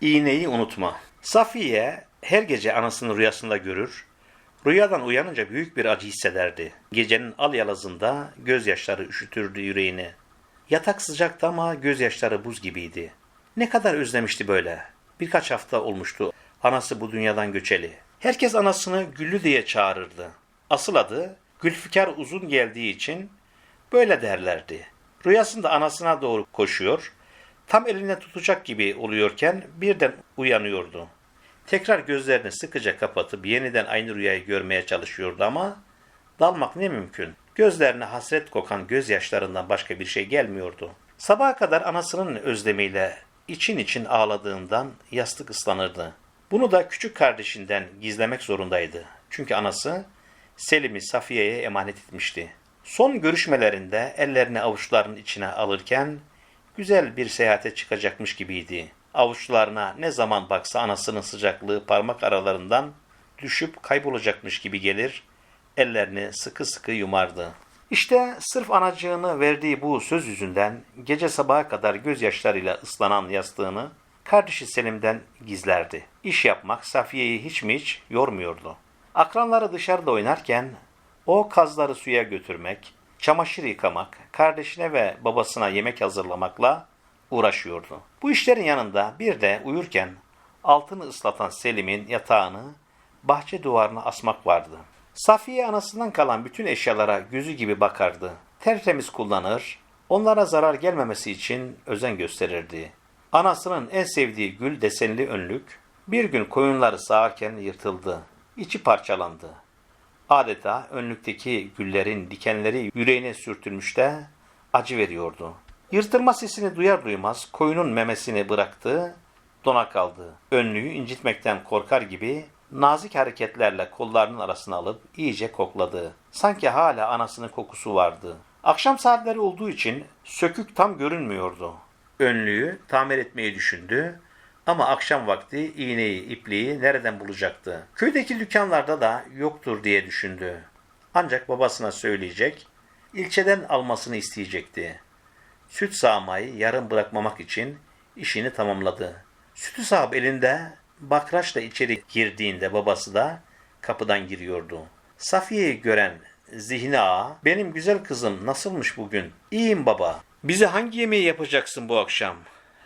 İğneyi unutma. Safiye her gece anasını rüyasında görür. Rüyadan uyanınca büyük bir acı hissederdi. Gecenin al yalazında gözyaşları üşütürdü yüreğini. Yatak sıcaktı ama gözyaşları buz gibiydi. Ne kadar özlemişti böyle. Birkaç hafta olmuştu anası bu dünyadan göçeli. Herkes anasını Güllü diye çağırırdı. Asıl adı Gülfikar uzun geldiği için böyle derlerdi. Rüyasında anasına doğru koşuyor, tam eline tutacak gibi oluyorken birden uyanıyordu. Tekrar gözlerini sıkıca kapatıp yeniden aynı rüyayı görmeye çalışıyordu ama dalmak ne mümkün. Gözlerine hasret kokan gözyaşlarından başka bir şey gelmiyordu. Sabaha kadar anasının özlemiyle için için ağladığından yastık ıslanırdı. Bunu da küçük kardeşinden gizlemek zorundaydı. Çünkü anası Selim'i Safiye'ye emanet etmişti. Son görüşmelerinde ellerini avuçlarının içine alırken güzel bir seyahate çıkacakmış gibiydi. Avuçlarına ne zaman baksa anasının sıcaklığı parmak aralarından düşüp kaybolacakmış gibi gelir, ellerini sıkı sıkı yumardı. İşte sırf anacığını verdiği bu söz yüzünden gece sabaha kadar gözyaşlarıyla ıslanan yastığını kardeşi Selim'den gizlerdi. İş yapmak Safiye'yi hiç mi hiç yormuyordu. Akranları dışarıda oynarken o kazları suya götürmek, çamaşır yıkamak, kardeşine ve babasına yemek hazırlamakla uğraşıyordu. Bu işlerin yanında bir de uyurken altını ıslatan Selim'in yatağını bahçe duvarına asmak vardı. Safiye anasından kalan bütün eşyalara gözü gibi bakardı. Tertemiz kullanır, onlara zarar gelmemesi için özen gösterirdi. Anasının en sevdiği gül desenli önlük bir gün koyunları sağarken yırtıldı. İçi parçalandı. Adeta önlükteki güllerin dikenleri yüreğine sürtülmüş de acı veriyordu. Yırtılma sesini duyar duymaz koyunun memesini bıraktı, dona kaldı. Önlüğü incitmekten korkar gibi nazik hareketlerle kollarının arasına alıp iyice kokladı. Sanki hala anasının kokusu vardı. Akşam saatleri olduğu için sökük tam görünmüyordu. Önlüğü tamir etmeyi düşündü ama akşam vakti iğneyi, ipliği nereden bulacaktı? Köydeki dükkanlarda da yoktur diye düşündü. Ancak babasına söyleyecek, ilçeden almasını isteyecekti. Süt sağmayı yarım bırakmamak için işini tamamladı. Sütü sağıp elinde bakraçla içeri girdiğinde babası da kapıdan giriyordu. Safiye'yi gören zihni ağa, benim güzel kızım nasılmış bugün? İyiyim baba. Bize hangi yemeği yapacaksın bu akşam?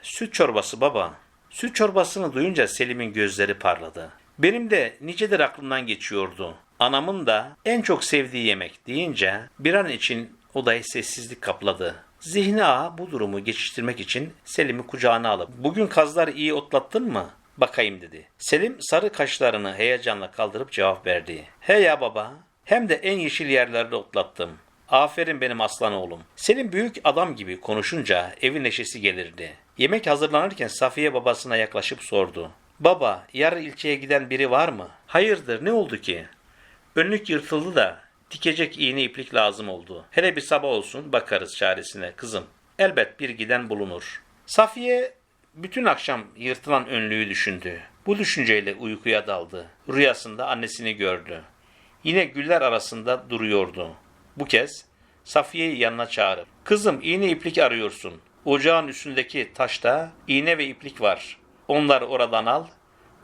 Süt çorbası baba. Süt çorbasını duyunca Selim'in gözleri parladı. Benim de nicedir aklımdan geçiyordu. Anamın da en çok sevdiği yemek deyince bir an için odayı sessizlik kapladı. Zihni ağa bu durumu geçiştirmek için Selim'i kucağına alıp ''Bugün kazları iyi otlattın mı?'' bakayım dedi. Selim sarı kaşlarını heyecanla kaldırıp cevap verdi. He ya baba, hem de en yeşil yerlerde otlattım. Aferin benim aslan oğlum. Selim büyük adam gibi konuşunca evin neşesi gelirdi. Yemek hazırlanırken Safiye babasına yaklaşıp sordu. Baba, yarın ilçeye giden biri var mı? Hayırdır, ne oldu ki? Önlük yırtıldı da dikecek iğne iplik lazım oldu. Hele bir sabah olsun bakarız çaresine kızım. Elbet bir giden bulunur. Safiye bütün akşam yırtılan önlüğü düşündü. Bu düşünceyle uykuya daldı. Rüyasında annesini gördü. Yine güller arasında duruyordu. Bu kez Safiye'yi yanına çağırıp ''Kızım iğne iplik arıyorsun. Ocağın üstündeki taşta iğne ve iplik var. Onları oradan al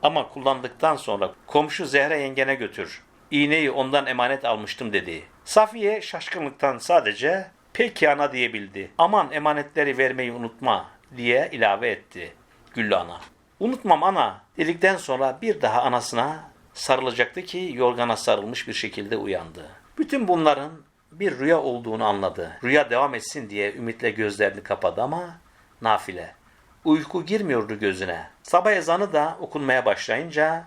ama kullandıktan sonra komşu Zehra yengene götür. İğneyi ondan emanet almıştım.'' dedi. Safiye şaşkınlıktan sadece ''Peki ana'' diyebildi. ''Aman emanetleri vermeyi unutma.'' diye ilave etti Güllü ana. Unutmam ana dedikten sonra bir daha anasına sarılacaktı ki yorgana sarılmış bir şekilde uyandı. Bütün bunların bir rüya olduğunu anladı. Rüya devam etsin diye ümitle gözlerini kapadı ama nafile. Uyku girmiyordu gözüne. Sabah ezanı da okunmaya başlayınca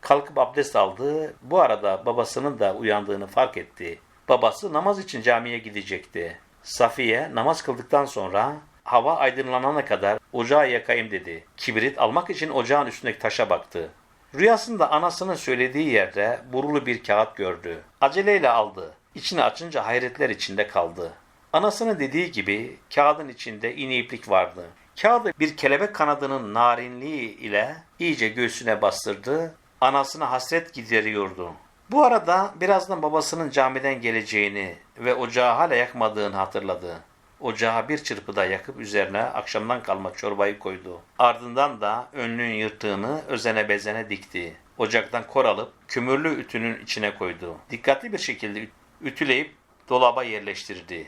kalkıp abdest aldı. Bu arada babasının da uyandığını fark etti. Babası namaz için camiye gidecekti. Safiye namaz kıldıktan sonra hava aydınlanana kadar ocağı yakayım dedi. Kibrit almak için ocağın üstündeki taşa baktı. Rüyasında anasının söylediği yerde burulu bir kağıt gördü. Aceleyle aldı. İçini açınca hayretler içinde kaldı. Anasının dediği gibi kağıdın içinde iğne iplik vardı. Kağıdı bir kelebek kanadının narinliği ile iyice göğsüne bastırdı. Anasına hasret gideriyordu. Bu arada birazdan babasının camiden geleceğini ve ocağı hala yakmadığını hatırladı. Ocağı bir çırpıda yakıp üzerine akşamdan kalma çorbayı koydu. Ardından da önlüğün yırtığını özene bezene dikti. Ocaktan kor alıp kömürlü ütünün içine koydu. Dikkatli bir şekilde ütüleyip dolaba yerleştirdi.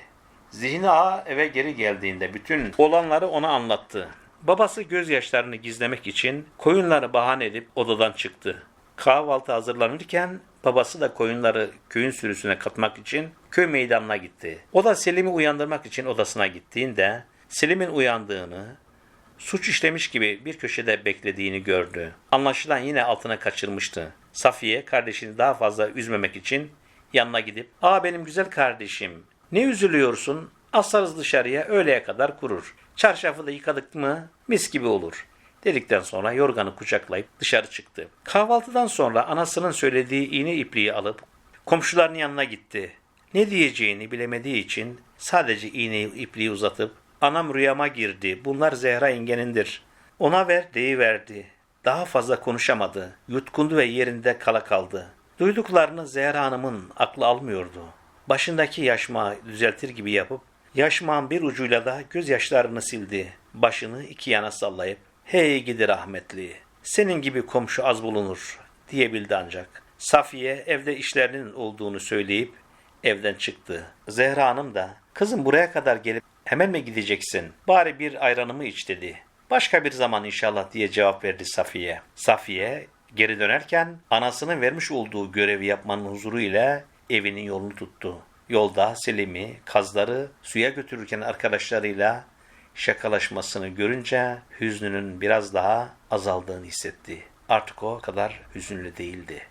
Zihni ağa eve geri geldiğinde bütün olanları ona anlattı. Babası gözyaşlarını gizlemek için koyunları bahane edip odadan çıktı. Kahvaltı hazırlanırken babası da koyunları köyün sürüsüne katmak için köy meydanına gitti. O da Selim'i uyandırmak için odasına gittiğinde Selim'in uyandığını, suç işlemiş gibi bir köşede beklediğini gördü. Anlaşılan yine altına kaçırmıştı. Safiye kardeşini daha fazla üzmemek için yanına gidip ''Aa benim güzel kardeşim ne üzülüyorsun? Asarız dışarıya öğleye kadar kurur. Çarşafı da yıkadık mı mis gibi olur.'' dedikten sonra yorganı kucaklayıp dışarı çıktı. Kahvaltıdan sonra anasının söylediği iğne ipliği alıp komşularının yanına gitti. Ne diyeceğini bilemediği için sadece iğneyi ipliği uzatıp anam rüyama girdi bunlar Zehra yengenindir. Ona ver deyiverdi. Daha fazla konuşamadı. Yutkundu ve yerinde kala kaldı. Duyduklarını Zehra Hanım'ın aklı almıyordu. Başındaki yaşmağı düzeltir gibi yapıp yaşmağın bir ucuyla da gözyaşlarını sildi. Başını iki yana sallayıp hey gidi rahmetli senin gibi komşu az bulunur diyebildi ancak. Safiye evde işlerinin olduğunu söyleyip evden çıktı. Zehra Hanım da kızım buraya kadar gelip hemen mi gideceksin? Bari bir ayranımı iç dedi. Başka bir zaman inşallah diye cevap verdi Safiye. Safiye geri dönerken anasının vermiş olduğu görevi yapmanın huzuru ile evinin yolunu tuttu. Yolda Selim'i, kazları suya götürürken arkadaşlarıyla şakalaşmasını görünce hüznünün biraz daha azaldığını hissetti. Artık o kadar hüzünlü değildi.